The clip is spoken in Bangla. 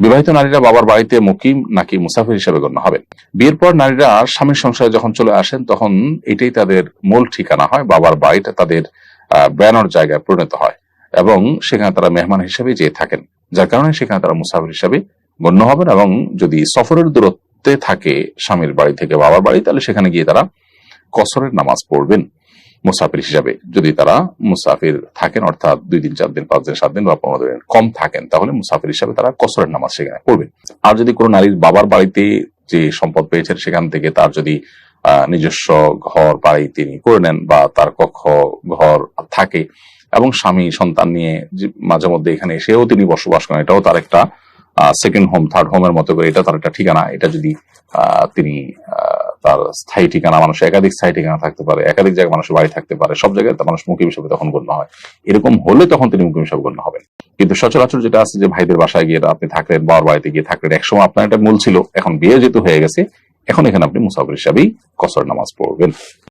বিবাহিত নারীরা বাবার বাড়িতে মুকিম নাকি মুসাফির হিসেবে গণ্য হবেন বিয়ের পর নারীরা স্বামীর সংসারে যখন চলে আসেন তখন এটাই তাদের মূল ঠিকানা হয় বাবার বাড়িটা তাদের আহ, বেড়ানোর জায়গায় পরিণত হয় এবং সেখানে তারা মেহমান হিসেবে যেয়ে থাকেন। যার কারণে সেখানে তারা মুসাফির হিসেবে গণ্য হবেন এবং যদি সফরের দূরত্বে থাকে স্বামীর বাড়ি থেকে বাবার বাড়ি তাহলে সেখানে গিয়ে তারা কসরের নামাজ পড়বেন। মুসাফির হিসাবে। যদি তারা মুসাফির থাকেন, অর্থাৎ দুই দিন, চার দিন, পাঁচ দিন, সাত দিন, বা পনেরো দিন কম থাকেন, তাহলে মুসাফির হিসাবে তারা কসরের নামাজ সেখানে পড়বেন। আর যদি কোনো নারীর বাবার বাড়িতে যে সম্পদ পেয়েছেন, সেখান থেকে তার যদি নিজস্ব ঘর, বাড়ি তিনি করে নেন বা তার কক্ষ, ঘর থাকে এবং স্বামী, সন্তান নিয়ে মাঝে মধ্যে এখানে এসেও তিনি বসবাস করেন, এটাও তার একটা সেকেন্ড হোম থার্ড হোমের মতো করে, এটা তার একটা ঠিকানা। এটা যদি তিনি তার স্থায়ী ঠিকানা মানুষ একাধিক স্থায়ী ঠিকানা থাকতে পারে, একাধিক জায়গায় মানুষের বাড়ি থাকতে পারে, সব জায়গায় মানুষ মুকিম হিসেবে তখন গণ্য হয়। এরকম হলে তখন তিনি মুকিম হিসাবে গণ্য হবেন। কিন্তু সচরাচর যেটা আছে যে ভাইদের বাসায় গিয়ে আপনি থাকলেন, বাবার বাড়িতে গিয়ে থাকলেন, একসময় আপনার একটা মূল ছিল, এখন বিয়ে যেহেতু হয়ে গেছে, এখন এখানে আপনি মুসাফির হিসাবেই কসর নামাজ পড়বেন।